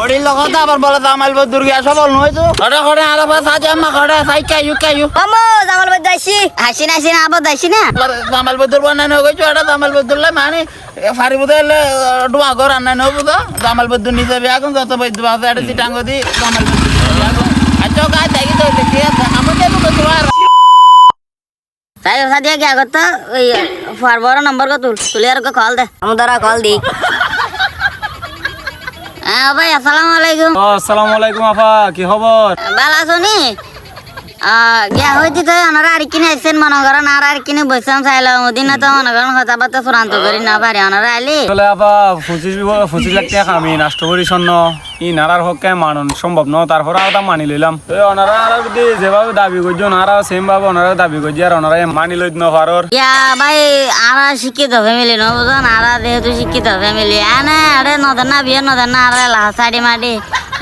ওড়ির লগত আবার বলে জামাল বদুর গিয়া সবল নইছো খড়ে খড়ে আরে পাস আজ আমা খড়ে সাই কাইউ কাইউ আমো জামাল বাদ দাইছি হাসি না হাসি না। আবার দাইছি না জামাল বদুর বানানো গেছো এটা জামাল বদুর মানে ফারি বুদে এলে ডুয়া ঘর আনাই নব তো জামাল বদুর নিচে বিয়া কোন যত বৈদ্য আছে এটা চিটাঙ্গ দি জামাল বদুর বিয়া কোন আচ্ছা গাই দেখি তো দেখি আমাদের তো তোমার তাই সাদিয়া কি আগত ওই ফর বড় নম্বর কো তুলে। আর কল দে। আমি কল দি। হ্যাঁ ভাই আসসালামু আলাইকুম। আসসালামু আলাইকুম আফা কি খবর? ভালো আছো নি? গিয়া হইতে তো ওনারা আর কিনে আইসেন মনে করেন আর আর কিনে বসলাম চাইলাম ওদিনে তো মনে করেন কথা বার্তা চূড়ান্ত করি না পারি ওনারা আইলি? আসলে আফা পঁচিশ পঁচিশ লাখ টাকা আমি নষ্ট করি স্বর্ণ। ই নারার হকে মানন সম্ভব ন তারপরে আর মানি লইলাম। তো ওনারা আর যদি যেভাবে দাবি করছে ওনারা সেম ভাবে ওনারা দাবি করছে আর ওনারা মানি লইত ন পারর। ইয়া ভাই আরা শিক্ষিত ফ্যামিলি ন বুঝন আরা যেহেতু শিক্ষিত ফ্যামিলি এনে আরে নদেন না বিয়ে নদেন না আরে লাহাসাড়ি মাটি।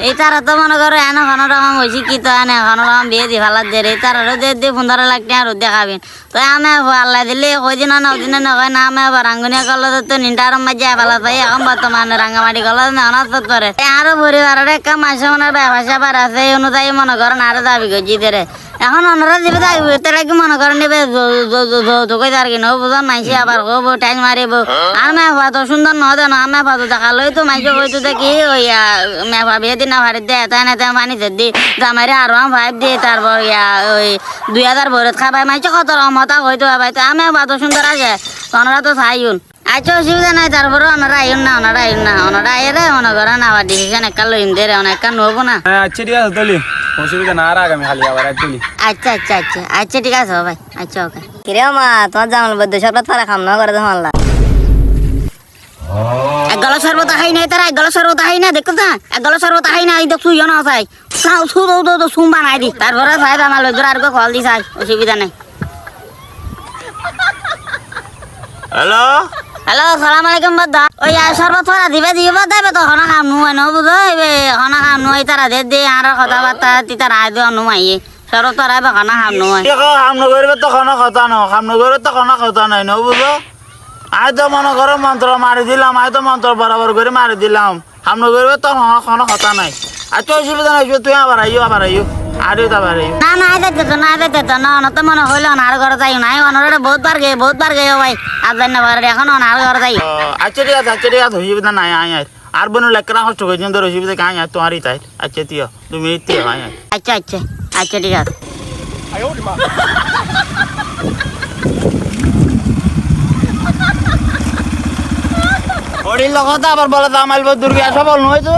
এই তারা তো মনে করো এন কোনো রকম হয়েছে কি তো এনে কোনো রকম বিয়ে দি ফালাত দে এই তারা দে দি পনেরো লাখ টাকা রোদ দেখাবেন তো আমি আল্লাহ দিলে ওই দিন না ওদিন না হয় না, আমি রাঙ্গুনিয়া কলেজ তো নিন্টার মাঝে ফালাত পাই। এখন বর্তমানে রাঙ্গামাটি না অনাথ করে। আরও পরিবারের একটা মাসে মনে ব্যবসা বার আছে, এই অনুযায়ী মনে করেন আরও দাবি করছি এখন ওনারা দিবে দাবি তারা কি মনে করেন নিবে যৌতুক আর কি নব বুঝন মাইসে আবার হব টাইম মারিব। আর মেফা তো সুন্দর নহ দেন আর মেফা তো দেখা লই তো মাইসে হইতো দেখি, ওই মেফা বিয়ে দিন ভারি দে, তাই না, তাই পানি দি, জামাইরে আর ফাইভ দিয়ে তারপর ইয়া, ওই, দুই হাজার ভরত খাবাই মাইসে কত রকম হতা হইতো ভাই তো আমি তো সুন্দর আছে ওনারা তো চাইউন। আচ্ছা অসুবিধা নাই তারপরে ওনারা আইন না ওনারা আইন না ওনারা আইরে মনে করেন আবার ডিসিশন একটা লইন দে রে অনেক নহবো না। হ্যাঁ আচ্ছা ঠিক আছে তলি অসুবিধা না আর আগামী খালি আবার এক তুলি আচ্ছা আচ্ছা আচ্ছা। আচ্ছা ঠিক আছে ভাই আচ্ছা ওকে। কিরে মা তোমার জামাল বদ্ধ সবটা তোরা খাম না করে তোমার এক গলা সর্বত হাই নাই তারা এক গলা সর্বত হাই না দেখো না এক গলা সর্বত হাই না এই দেখ তুই না চাই চাও ছু দৌ দৌ চুম বানাই দি তারপরে চাই জামাল বদ্ধ আর কল দি চাই অসুবিধা নাই। হ্যালো হ্যালো সালাম আলাইকুম বদ্ধা ওই আর সর্বত তোরা দিবে, দিব দেবে তো, হনা কাম নুয় ন বুঝো এবে হনা কাম নুয় তারা দে দে, আর কথাবার্তা, তি তারা আয় দিও নুমাইয়ে সর্বত তোরা এবে হনা কাম নুয়। দেখো সামনে করবে তো কোনো কথা ন সামনে করবে তো কোনো কথা নাই ন বুঝো? আয় তো মনে করো মন্ত্র মারি দিলাম আয় তো মন্ত্র বরাবর করে মারি দিলাম। সামনে করবে তো কোনো কথা নাই। আচ্ছা অসুবিধা নাই তুই আবার আইও আবার আইও আরে তো না না আইতে তো না আইতে তো না অনত মনে হইল না আর ঘরে যাই নাই অনরে বহুত বার গে বহুত বার গে ভাই আর জানি না বারে এখন আর ঘরে যাই। আচ্ছা ঠিক আছে আচ্ছা ঠিক আছে আয় আয় আর বোন লেখরা কষ্ট করছেন তোর অসুবিধা কাই আয় তোমারই তাই। আচ্ছা তিও তুমি তিও আয় আয়। আচ্ছা আচ্ছা আচ্ছা ঠিক আছে। ওড়ির লগত আবার বলে জামাল বদুর গিয়া সবল নইছো